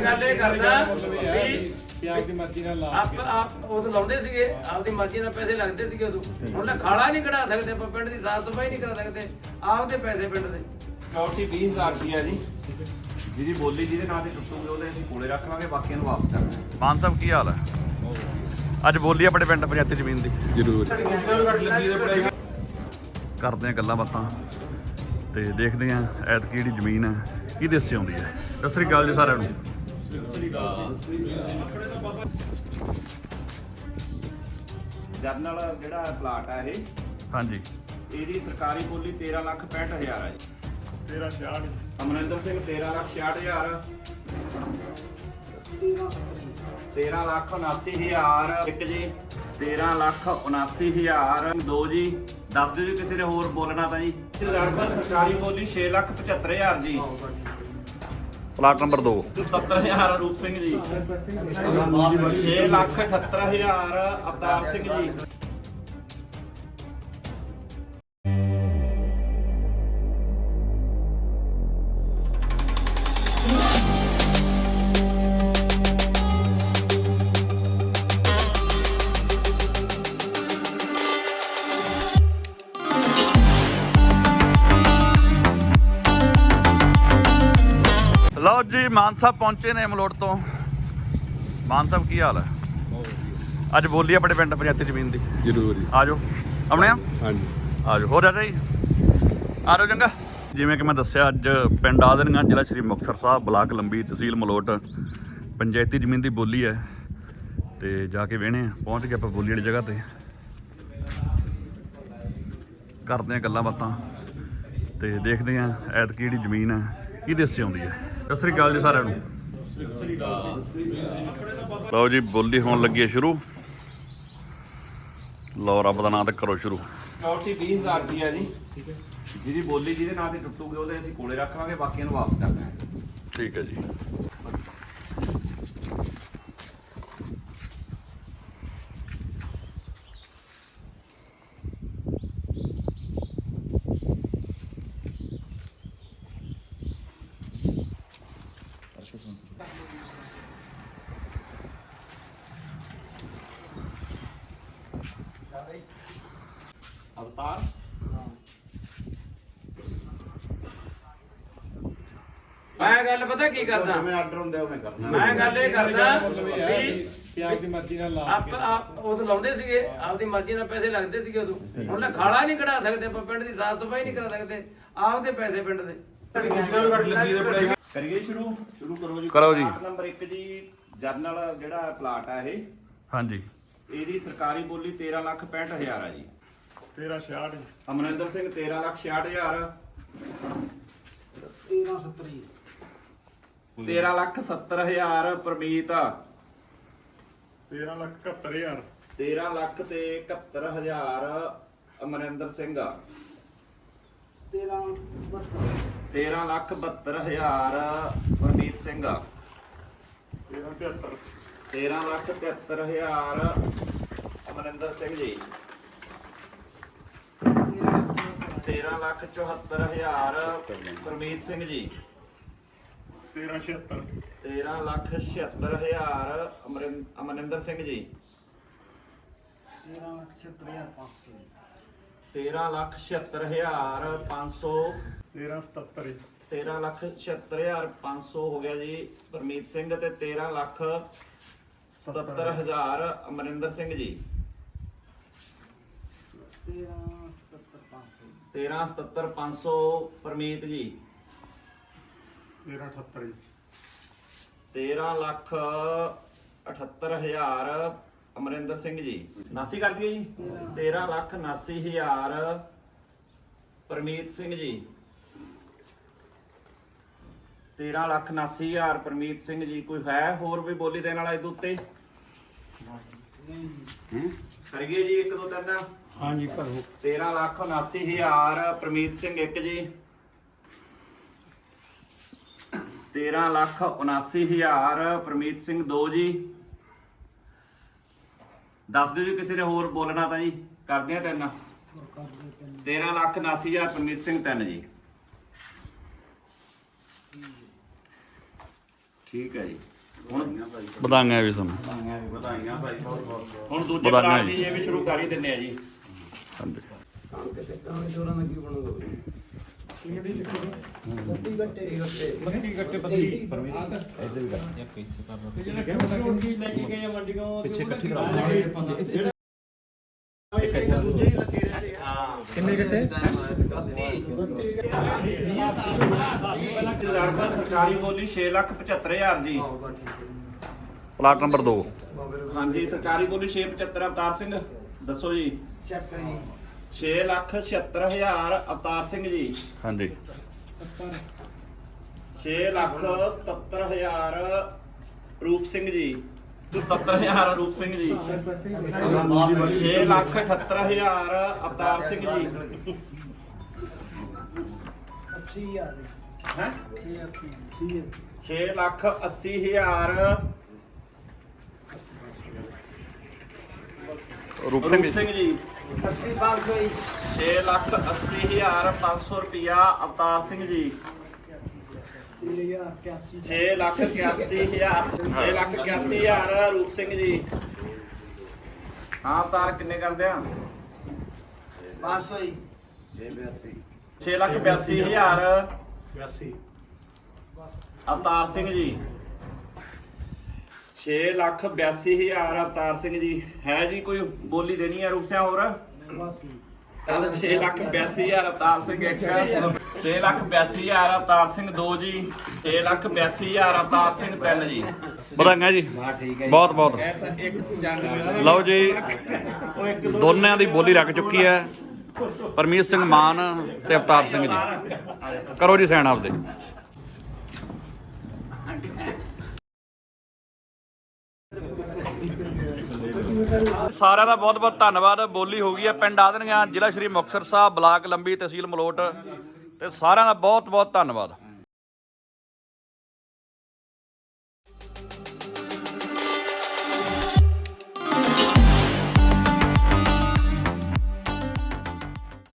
ਮੈਂ ਗੱਲ ਇਹ ਕਰਦਾ ਵੀ ਕਿ ਆਪਦੀ ਮਰਜ਼ੀ ਨਾਲ ਲਾ ਆਪ ਆਪ ਉਦੋਂ ਲਾਉਂਦੇ ਸੀਗੇ ਆਪਦੀ ਮਰਜ਼ੀ ਨਾਲ ਪੈਸੇ ਲੱਗਦੇ ਸੀਗੇ ਉਦੋਂ। ਹੁਣ ਨਾ ਖਾਲਾ ਨਹੀਂ ਕਢਾ ਸਕਦੇ ਆਪਾਂ ਪਿੰਡ ਦੀ ਸਾਫ਼ ਸਫ਼ਾਈ ਨਹੀਂ ਕਰਾ ਸਕਦੇ ਆਪਦੇ ਪੈਸੇ ਪਿੰਡ ਦੇ। ਸਿਕਿਉਰਿਟੀ 20000 ਰੁਪਿਆ ਜੀ। ਜਿਹਦੀ ਬੋਲੀ ਜਿਹਦੇ ਨਾਂ ਤੇ ਟੁੱਟੂਗੇ ਉਹਦੇ ਅਸੀਂ ਕੋਲੇ ਰੱਖ ਲਾਂਗੇ ਬਾਕੀਆਂ ਨੂੰ ਵਾਪਸ ਕਰ ਦਾਂਗੇ ਮਾਨ ਸਾਹਿਬ ਕੀ ਹਾਲ ਹੈ? ਅੱਜ ਬੋਲੀ ਆਪਣੇ ਪਿੰਡ ਪੰਚਾਇਤੀ ਜ਼ਮੀਨ ਦੀ। ਜ਼ਰੂਰ। ਕਰਦੇ ਆ ਗੱਲਾਂ ਬਾਤਾਂ ਤੇ ਦੇਖਦੇ ਆ ਐਤਕੀ ਜਿਹੜੀ ਜ਼ਮੀਨ ਹੈ ਕਿਹਦੇ ਹਿੱਸੇ ਆਉਂਦੀ ਹੈ। ਸਤਿ ਸ੍ਰੀ ਅਕਾਲ ਜੀ ਸਾਰਿਆਂ ਨੂੰ। ਜਰਨਲ ਜਿਹੜਾ ਪਲਾਟ ਆ ਇਹ ਹਾਂਜੀ। ਇਹਦੀ ਸਰਕਾਰੀ ਬੋਲੀ 13 ਲੱਖ 65 ਹਜ਼ਾਰ ਆ ਜੀ। 13 66 ਅਮਰਿੰਦਰ ਸਿੰਘ 13 ਲੱਖ 66 ਹਜ਼ਾਰ। 13 ਲੱਖ 79 ਹਜ਼ਾਰ ਇੱਕ ਜੀ। 13 ਲੱਖ 79 ਹਜ਼ਾਰ। ਦੋ ਜੀ। ਦੱਸ ਦਿਓ ਜੀ ਕਿਸੇ ਨੇ ਹੋਰ ਬੋਲਣਾ ਤਾਂ ਜੀ। ਰਿਜ਼ਰਵ ਸਰਕਾਰੀ ਬੋਲੀ 6 ਲੱਖ 75 ਹਜ਼ਾਰ ਜੀ। ਪਲਾਟ ਨੰਬਰ 2 77 ਹਜ਼ਾਰ ਰੂਪ ਸਿੰਘ ਜੀ। 6 ਲੱਖ 78 ਹਜ਼ਾਰ ਅਵਤਾਰ ਸਿੰਘ ਜੀ। ਜੀ ਮਾਨ ਸਾਹਿਬ ਪਹੁੰਚੇ ਨੇ ਮਲੋਟ ਤੋਂ। ਮਾਨ ਸਾਹਿਬ ਕੀ ਹਾਲ ਹੈ? ਅੱਜ ਬੋਲੀ ਆਪਣੇ ਪਿੰਡ ਪੰਚਾਇਤੀ ਜ਼ਮੀਨ ਦੀ। ਜ਼ਰੂਰ ਜੀ। ਆ ਜਾਓ। ਆਉਣੇ ਆ? ਹਾਂਜੀ। ਆ ਜਾਓ। ਹੋ ਜਾ ਜੀ ਆ ਜਾਓ ਚੰਗਾ। ਜਿਵੇਂ ਕਿ ਮੈਂ ਦੱਸਿਆ ਅੱਜ ਪਿੰਡ ਆਦਰਗਾ ਜ਼ਿਲ੍ਹਾ ਸ਼੍ਰੀ ਮੁਕਤਸਰ ਸਾਹਿਬ ਬਲਾਕ ਲੰਬੀ ਤਹਿਸੀਲ ਮਲੋਟ। ਪੰਚਾਇਤੀ ਜ਼ਮੀਨ ਦੀ ਬੋਲੀ ਹੈ। ਤੇ ਜਾ ਕੇ ਵੇਹਣੇ ਆ। ਪਹੁੰਚ ਗਏ ਆਪਾਂ ਬੋਲੀ ਵਾਲੀ ਜਗ੍ਹਾ ਤੇ। ਕਰਦੇ ਆ ਗੱਲਾਂ ਬਾਤਾਂ। ਤੇ ਦੇਖਦੇ ਆ ਐਤਕੀ ਜਿਹੜੀ ਜ਼ਮੀਨ ਹੈ ਕਿਹਦੇ ਹਿੱਸੇ ਆਉਂਦੀ ਹੈ। ਸਤਿ ਸ੍ਰੀ ਅਕਾਲ ਜੀ ਸਾਰਿਆਂ ਨੂੰ। ਲਓ ਜੀ ਬੋਲੀ ਹੋਣ ਲੱਗੀ ਹੈ ਸ਼ੁਰੂ। ਲਓ ਰੱਬ ਦਾ ਨਾਮ ਤੇ ਕਰੋ ਸ਼ੁਰੂ। ਸਿਕਿਉਰਿਟੀ 20000 ਰੁਪਿਆ ਜੀ। ਜਿਹਦੀ ਬੋਲੀ ਜਿਹਦੇ ਨਾਂ ਤੇ ਟੁੱਟੂਗੇ ਉਹਦੇ ਅਸੀਂ ਕੋਲੇ ਰੱਖ ਲਾਂਗੇ ਬਾਕੀਆਂ ਨੂੰ ਵਾਪਸ ਕਰ ਦਾਂਗੇ ਠੀਕ ਹੈ ਜੀ। ਅਵਤਾਰ। ਮੈਂ ਗੱਲ ਪਤਾ ਕੀ ਕਰਦਾ? ਜਿਵੇਂ ਆਰਡਰ ਹੁੰਦੇ ਉਵੇਂ ਕਰਨਾ। ਮੈਂ ਗੱਲ ਇਹ ਕਰਦਾ ਵੀ ਆਪਦੀ ਮਰਜ਼ੀ ਨਾਲ ਲਾ ਆਪ ਆਪ ਉਦੋਂ ਲਾਉਂਦੇ ਸੀਗੇ ਆਪਦੀ ਮਰਜ਼ੀ ਨਾਲ ਪੈਸੇ ਲੱਗਦੇ ਸੀਗੇ ਉਦੋਂ। ਹੁਣ ਨਾ ਖਾਲਾ ਨਹੀਂ ਕਢਾ ਸਕਦੇ ਆਪਾਂ ਪਿੰਡ ਦੀ ਸਾਫ਼ ਸਫ਼ਾਈ ਨਹੀਂ ਕਰਾ ਸਕਦੇ ਆਪਦੇ ਪੈਸੇ ਪਿੰਡ ਦੇ। ਕਰੀਏ ਸ਼ੁਰੂ? ਸ਼ੁਰੂ ਕਰੋ ਜੀ। ਕਰੋ ਜੀ। ਨੰਬਰ 1 ਜੀ ਜਰਨਲ ਜਿਹੜਾ ਪਲਾਟ ਆ ਇਹ। ਹਾਂਜੀ। ਇਹਦੀ ਸਰਕਾਰੀ ਬੋਲੀ 13 ਲੱਖ 65 ਹਜ਼ਾਰ ਆ ਜੀ। 13 66 ਅਮਰਿੰਦਰ ਸਿੰਘ 13 ਲੱਖ 66 ਹਜ਼ਾਰ। 13 ਲੱਖ 70 ਹਜ਼ਾਰ ਪਰਮੀਤ। 13 ਲੱਖ 71 ਹਜ਼ਾਰ। 13 ਲੱਖ ਤੇ 71 ਹਜ਼ਾਰ ਅਮਰਿੰਦਰ ਸਿੰਘ। 13 ਲੱਖ 72 ਹਜ਼ਾਰ ਪਰਮੀਤ ਸਿੰਘ। 13 73 13 ਲੱਖ 73 ਹਜ਼ਾਰ ਅਮਰਿੰਦਰ ਸਿੰਘ ਜੀ। 13 ਲੱਖ 74 ਹਜ਼ਾਰ ਪਰਮੀਤ ਸਿੰਘ ਜੀ। 13 76 13 ਲੱਖ 76 ਹਜ਼ਾਰ ਅਮਰਿੰ- ਅਮਰਿੰਦਰ ਸਿੰਘ ਜੀ। 13 ਲੱਖ 76 ਹਜ਼ਾਰ 500 13 77 13 ਲੱਖ 76 ਹਜ਼ਾਰ 500 ਹੋ ਗਿਆ ਜੀ ਪਰਮੀਤ ਸਿੰਘ ਤੇ 13 ਲੱਖ 77 ਹਜ਼ਾਰ ਅਮਰਿੰਦਰ ਸਿੰਘ ਜੀ। 13 77 500 ਪਰਮੀਤ ਜੀ। 13 78 13 ਲੱਖ 78 ਹਜ਼ਾਰ ਅਮਰਿੰਦਰ ਸਿੰਘ ਜੀ। ਨਾਸੀ ਕਰ ਦਈਏ ਜੀ? 13 ਲੱਖ 79 ਹਜ਼ਾਰ ਪਰਮੀਤ ਸਿੰਘ ਜੀ। 13 ਲੱਖ 79 ਹਜ਼ਾਰ ਪਰਮੀਤ ਸਿੰਘ ਜੀ। ਕੋਈ ਹੈ ਹੋਰ ਵੀ ਬੋਲੀ ਦੇਣ ਵਾਲਾ ਇਹਦੇ ਉੱਤੇ? ਕਰੀਏ ਜੀ 1 2 3 ਹਾਂਜੀ ਕਰੋ। 13 ਲੱਖ 79 ਹਜ਼ਾਰ ਪਰਮੀਤ ਸਿੰਘ ਇੱਕ ਜੀ। 13 ਲੱਖ 79 ਹਜ਼ਾਰ ਪਰਮੀਤ ਸਿੰਘ ਦੋ ਜੀ। ਦੱਸ ਦਿਓ ਜੀ ਕਿਸੇ ਨੇ ਹੋਰ ਬੋਲਣਾ ਤਾਂ ਜੀ? ਕਰਦੇ ਆ ਤਿੰਨ। 13 ਲੱਖ 79 ਹਜ਼ਾਰ ਪਰਮੀਤ ਸਿੰਘ ਤਿੰਨ ਜੀ। ਠੀਕ ਹੈ ਜੀ। ਹੁਣ ਵਧਾਈਆਂ ਵੀ ਤੁਹਾਨੂੰ। ਵਧਾਈਆਂ ਭਾਈ ਬਹੁਤ ਬਹੁਤ। ਹੁਣ ਦੂਜੇ ਪਲਾਟ। ਦੀ ਇਹ ਵੀ ਸ਼ੁਰੂ ਕਰ ਹੀ ਦਿੰਨੇ ਆ ਜੀ। ਹਾਂਜੀ। ਬੱਤੀ ਗੱਟੇ ਬੱਤੀ ਪਿੱਛੇ ਇਕੱਠੀ ਕਰਾ ਤਜਰਬਾ ਸਰਕਾਰੀ ਬੋਲੀ 675000 ਜੀ ਪਲਾਟ ਨੰਬਰ 2 ਹਾਂਜੀ ਸਰਕਾਰੀ ਬੋਲੀ 675 ਅਵਤਾਰ ਸਿੰਘ। ਦੱਸੋ ਜੀ। 6 ਲੱਖ 76000 ਅਵਤਾਰ ਸਿੰਘ ਜੀ। ਹਾਂਜੀ। 6 ਲੱਖ 77000 ਰੂਪ ਸਿੰਘ ਜੀ। 77000 ਰੂਪ ਸਿੰਘ ਜੀ। 6 ਲੱਖ 78000 ਅਵਤਾਰ ਸਿੰਘ ਜੀ। ਹੈ? 6 ਲੱਖ 80000 ਰੂਪ ਰੂਪ ਸਿੰਘ ਜੀ। ਸਿੰਘ ਜੀ। 80 500 ਹੀ 6 ਲੱਖ 80500 ਰੁਪਿਆ ਅਵਤਾਰ ਸਿੰਘ ਜੀ। 6 ਲੱਖ 81000 6 ਲੱਖ 81000 ਰੂਪ ਸਿੰਘ ਜੀ। ਹਾਂ ਅਵਤਾਰ ਕਿੰਨੇ ਕਰਦੇ ਆ? 500 ਹੀ 6 ਲੱਖ 82000 ਅਵਤਾਰ ਸਿੰਘ ਜੀ। 6 ਲੱਖ 82000 ਅਵਤਾਰ ਸਿੰਘ ਜੀ। ਹੈ ਜੀ ਕੋਈ ਬੋਲੀ ਦੇਣੀ ਹੈ ਰੂਪ ਸਿੰਘ ਹੋਰ? ਕੱਲ 6 ਲੱਖ 82000 ਅਵਤਾਰ ਸਿੰਘ ਇੱਕ 6 ਲੱਖ 82000 ਅਵਤਾਰ ਸਿੰਘ ਦੋ ਜੀ। 6 ਲੱਖ 82000 ਅਵਤਾਰ ਸਿੰਘ ਤਿੰਨ ਜੀ। ਵਧਾਈਆਂ ਜੀ। ਬਹੁਤ ਲਓ ਜੀ ਦੋਨਿਆਂ ਦੀ ਬੋਲੀ ਰੱਖ ਚੁੱਕੀ ਹੈ। ਪਰਮੀਤ ਸਿੰਘ ਮਾਨ ਤੇ ਅਵਤਾਰ ਸਿੰਘ ਜੀ। ਕਰੋ ਜੀ ਸੈਣ ਆਪਦੇ। ਸਾਰਿਆਂ ਦਾ ਬਹੁਤ ਬਹੁਤ ਧੰਨਵਾਦ। ਬੋਲੀ ਹੋ ਗਈ ਹੈ। ਪਿੰਡ ਆਦਨੀਆਂ ਜ਼ਿਲ੍ਹਾ ਸ਼੍ਰੀ ਮੁਕਤਸਰ ਸਾਹਿਬ, ਬਲਾਕ ਲੰਬੀ ਤਹਿਸੀਲ ਮਲੋਟ। ਤੇ ਸਾਰਿਆਂ ਦਾ ਬਹੁਤ ਬਹੁਤ ਧੰਨਵਾਦ।